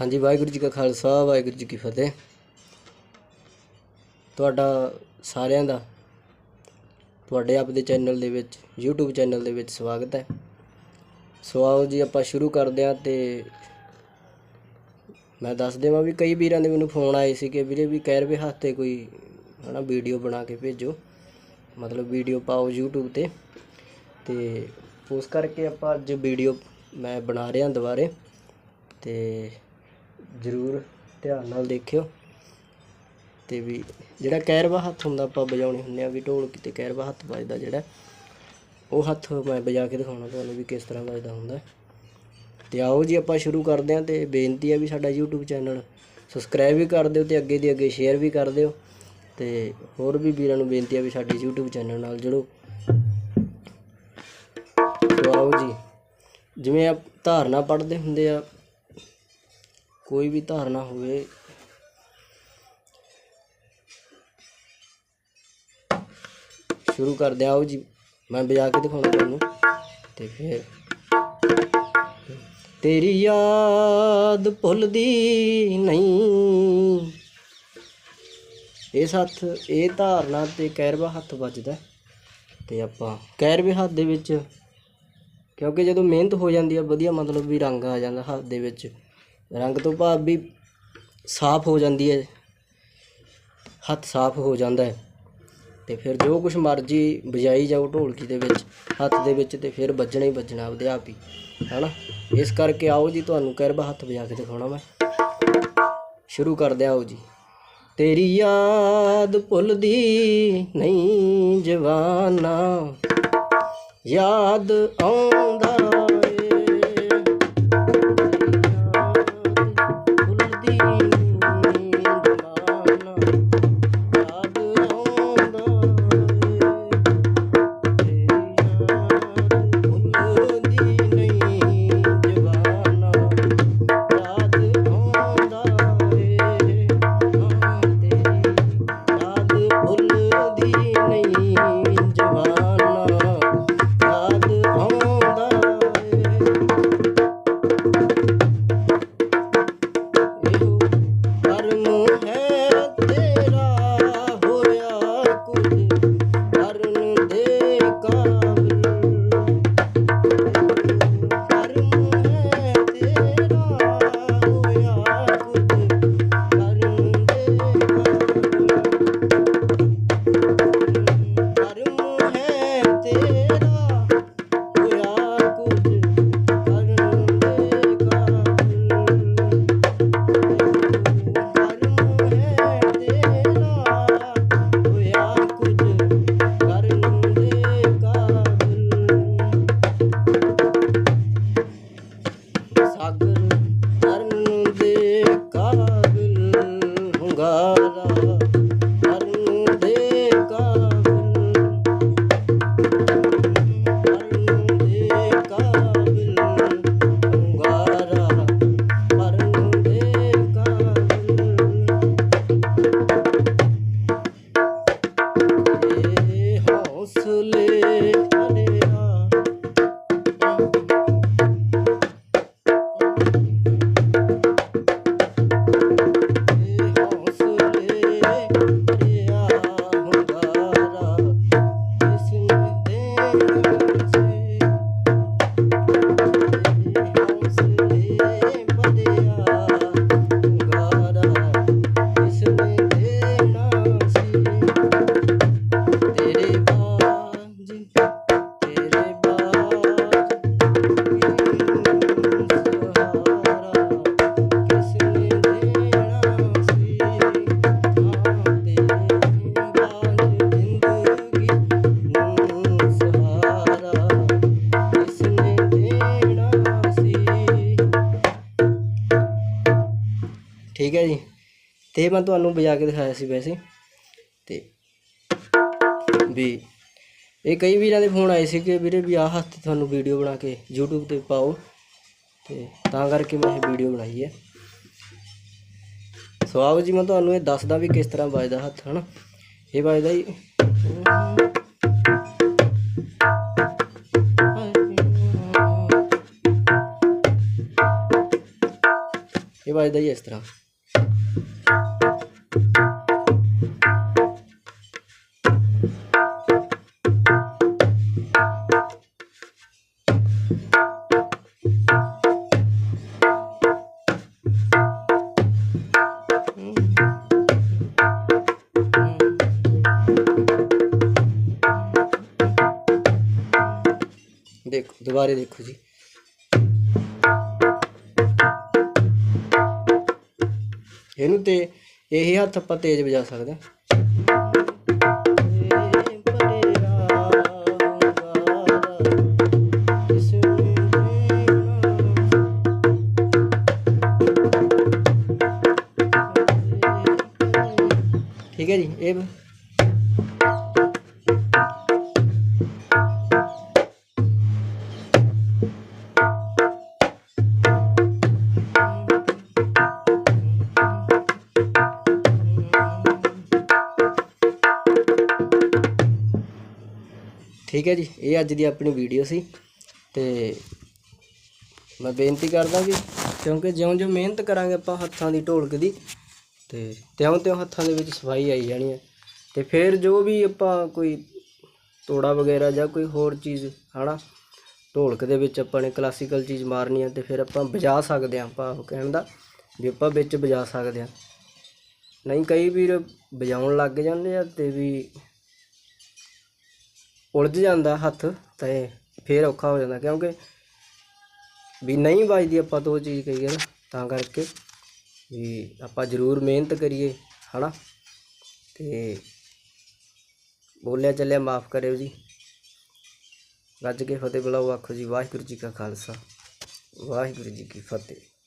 ਹਾਂਜੀ, ਵਾਹਿਗੁਰੂ ਜੀ ਕਾ ਖਾਲਸਾ, ਵਾਹਿਗੁਰੂ ਜੀ ਕੀ ਫਤਿਹ। ਤੁਹਾਡਾ ਸਾਰਿਆਂ ਦਾ, ਤੁਹਾਡੇ ਆਪ ਦੇ ਚੈਨਲ ਦੇ ਵਿੱਚ, YouTube ਚੈਨਲ ਦੇ ਵਿੱਚ ਸਵਾਗਤ ਹੈ। ਸੋ ਆਓ ਜੀ, ਆਪਾਂ ਸ਼ੁਰੂ ਕਰਦੇ ਹਾਂ ਤੇ ਮੈਂ ਦੱਸ ਦੇਵਾਂ ਵੀ ਕਈ ਵੀਰਾਂ ਦੇ ਮੈਨੂੰ ਫੋਨ ਆਏ ਸੀ ਕਿ ਵੀਰੇ ਵੀ ਕਹਿ ਰਹੇ ਹੱਥ 'ਤੇ ਕੋਈ, ਹਨਾ ਵੀਡੀਓ ਬਣਾ ਕੇ ਭੇਜੋ। ਮਤਲਬ ਵੀਡੀਓ ਪਾਓ YouTube ਤੇ। ਤੇ ਉਸ ਕਰਕੇ ਆਪਾਂ ਅੱਜ ਵੀਡੀਓ ਮੈਂ ਬਣਾ ਰਿਹਾ ਦੁਬਾਰੇ। ਤੇ ਜ਼ਰੂਰ ਧਿਆਨ ਨਾਲ ਦੇਖਿਓ। ਤੇ ਵੀ ਜਿਹੜਾ ਕੈਰਵਾ ਹੱਥ ਹੁੰਦਾ, ਆਪਾਂ ਵਜਾਉਣੇ ਹੁੰਦੇ ਆ ਵੀ ਢੋਲਕੀ ਤੇ ਕੈਰਵਾ ਹੱਥ ਵੱਜਦਾ ਜਿਹੜਾ, ਉਹ ਹੱਥ ਮੈਂ ਵਜਾ ਕੇ ਦਿਖਾਉਣਾ ਤੁਹਾਨੂੰ ਵੀ ਕਿਸ ਤਰ੍ਹਾਂ ਵੱਜਦਾ ਹੁੰਦਾ। ਤੇ ਆਓ ਜੀ ਆਪਾਂ ਸ਼ੁਰੂ ਕਰਦੇ ਹਾਂ ਤੇ ਬੇਨਤੀ ਆ ਵੀ ਸਾਡਾ YouTube ਚੈਨਲ ਸਬਸਕ੍ਰਾਈਬ ਵੀ ਕਰ ਦਿਓ ਤੇ ਅੱਗੇ ਦੀ ਅੱਗੇ ਸ਼ੇਅਰ ਵੀ ਕਰ ਦਿਓ। ਤੇ ਹੋਰ ਵੀ ਵੀਰਾਂ ਨੂੰ ਬੇਨਤੀ ਆ ਵੀ ਸਾਡੇ YouTube ਚੈਨਲ ਨਾਲ ਜੁੜੋ। ਸੋ ਆਓ ਜੀ, ਜਿਵੇਂ ਆ ਧਾਰਨਾ ਪੜ੍ਹਦੇ ਹੁੰਦੇ ਆ ਕੋਈ ਵੀ ਧਾਰਨਾ ਹੋਵੇ। ਸ਼ੁਰੂ ਕਰਦੇ ਆਓ ਜੀ, ਮੈਂ ਵਜਾ ਕੇ ਦਿਖਾਉਣਾ ਤੁਹਾਨੂੰ। ਤੇ ਫਿਰ ਤੇਰੀ ਯਾਦ ਭੁੱਲਦੀ ਨਹੀਂ। ਇਸ ਹੱਥ ਇਹ ਧਾਰਨਾ ਤੇ ਕੈਰਵਾ ਹੱਥ ਵੱਜਦਾ ਤੇ ਆਪਾਂ ਕੈਰਵੇ ਹੱਥ ਦੇ ਵਿੱਚ, ਕਿਉਂਕਿ ਜਦੋਂ ਮਿਹਨਤ ਹੋ ਜਾਂਦੀ ਆ ਵਧੀਆ ਮਤਲਬ ਵੀ ਰੰਗ ਆ ਜਾਂਦਾ ਹੱਥ ਦੇ ਵਿੱਚ। ਰੰਗ ਤੋਂ ਭਾਵ ਵੀ ਸਾਫ਼ ਹੋ ਜਾਂਦੀ ਹੈ। ਹੱਥ ਸਾਫ਼ ਹੋ ਜਾਂਦਾ ਹੈ ਤੇ ਫਿਰ ਜੋ ਕੁਝ ਮਰਜ਼ੀ ਵਜਾਈ ਜਾਓ ਢੋਲਕੀ ਦੇ ਵਿੱਚ, ਹੱਥ ਦੇ ਵਿੱਚ ਤੇ ਫਿਰ ਵੱਜਣਾ ਹੀ ਵੱਜਣਾ ਆਪਦੇ ਆਪ ਹੀ, ਹੈਨਾ? ਇਸ ਕਰਕੇ ਆਓ ਜੀ, ਤੁਹਾਨੂੰ ਕਰਬਾ ਹੱਥ ਵਜਾ ਕੇ ਦਿਖਾਉਣਾ ਮੈਂ। ਸ਼ੁਰੂ ਕਰਦੇ ਆਓ ਜੀ। ਤੇਰੀ ਯਾਦ ਭੁੱਲਦੀ ਨਹੀਂ ਜਵਾਨਾ, ਯਾਦ ਆਉਂਦਾ ಗಾ ਠੀਕ ਹੈ ਜੀ। ਤੇ ਮੈਂ ਤੁਹਾਨੂੰ ਵਜਾ ਕੇ ਦਿਖਾਇਆ ਸੀ ਵੈਸੇ। ਤੇ ਵੀ ਇਹ ਕਈ ਵੀਰਾਂ ਦੇ ਫੋਨ ਆਏ ਸੀ ਕਿ ਵੀਰੇ ਵੀ ਆਹ ਹੱਥ ਤੁਹਾਨੂੰ ਵੀਡੀਓ ਬਣਾ ਕੇ YouTube ਤੇ ਪਾਓ। ਤੇ ਤਾਂ ਕਰਕੇ ਮੈਂ ਇਹ ਵੀਡੀਓ ਬਣਾਈ ਹੈ। ਸੋ ਆਓ ਜੀ, ਮੈਂ ਤੁਹਾਨੂੰ ਇਹ ਦੱਸਦਾ ਵੀ ਕਿਸ ਤਰ੍ਹਾਂ ਵੱਜਦਾ ਹੱਥ, ਹਨਾ। ਇਹ ਵੱਜਦਾ ਜੀ। ਇਹ ਵੱਜਦਾ ਜੀ ਇਸ ਤਰ੍ਹਾਂ। ਦੁਬਾਰੇ ਦੇਖੋ ਜੀ। ਇਹਨੂੰ ਤੇ ਇਹੀ ਹੱਥ ਆਪਾਂ ਤੇਜ਼ ਵਜਾ ਸਕਦੇ ਹਾਂ। ਠੀਕ ਹੈ ਜੀ, ਇਹ ਠੀਕ ਹੈ ਜੀ, ਇਹ ਅੱਜ ਦੀ ਆਪਣੀ ਵੀਡੀਓ ਸੀ ਤੇ ਮੈਂ ਬੇਨਤੀ ਕਰਦਾ ਵੀ ਕਿਉਂਕਿ ਜਿਉਂ-ਜਿਉਂ ਮਿਹਨਤ ਕਰਾਂਗੇ ਆਪਾਂ ਹੱਥਾਂ ਦੀ ਢੋਲਕ ਦੀ ਤੇ ਤਿਉਂ-ਤਿਉਂ ਹੱਥਾਂ ਦੇ ਵਿੱਚ ਸਫ਼ਾਈ ਆਈ ਜਾਣੀ ਹੈ ਤੇ ਫਿਰ ਜੋ ਵੀ ਆਪਾਂ ਕੋਈ ਤੋੜਾ ਵਗੈਰਾ ਜਾਂ ਕੋਈ ਹੋਰ ਚੀਜ਼, ਹਨਾ, ਢੋਲਕ ਦੇ ਵਿੱਚ ਆਪਾਂ ਨੇ ਕਲਾਸੀਕਲ ਚੀਜ਼ ਮਾਰਨੀ ਹੈ ਤੇ ਫਿਰ ਆਪਾਂ ਵਜਾ ਸਕਦੇ ਹਾਂ ਆਪਾਂ ਉਹ ਕਹਿਣ ਦਾ ਵੀ ਆਪਾਂ ਵਿੱਚ ਵਜਾ ਸਕਦੇ ਹਾਂ। ਨਹੀਂ ਕਈ ਵੀਰ ਵਜਾਉਣ ਲੱਗ ਜਾਂਦੇ ਆ ਤੇ ਵੀ ਉਲਝ ਜਾਂਦਾ ਹੱਥ, ਤੇ ਫਿਰ ਔਖਾ ਹੋ ਜਾਂਦਾ ਕਿਉਂਕਿ ਵੀ ਨਹੀਂ ਵੱਜਦੀ ਆਪਾਂ ਤੋਂ ਉਹ ਚੀਜ਼ ਕਹੀਏ ਨਾ, ਤਾਂ ਕਰਕੇ ਵੀ ਆਪਾਂ ਜ਼ਰੂਰ ਮਿਹਨਤ ਕਰੀਏ, ਹਨਾ? ਤੇ ਬੋਲਿਆ ਚੱਲਿਆ ਮਾਫ ਕਰਿਓ ਜੀ। ਗੱਜ ਕੇ ਫਤਿਹ ਬੁਲਾਓ ਆਖੋ ਜੀ, ਵਾਹਿਗੁਰੂ ਜੀ ਕਾ ਖਾਲਸਾ, ਵਾਹਿਗੁਰੂ ਜੀ ਕੀ ਫਤਿਹ।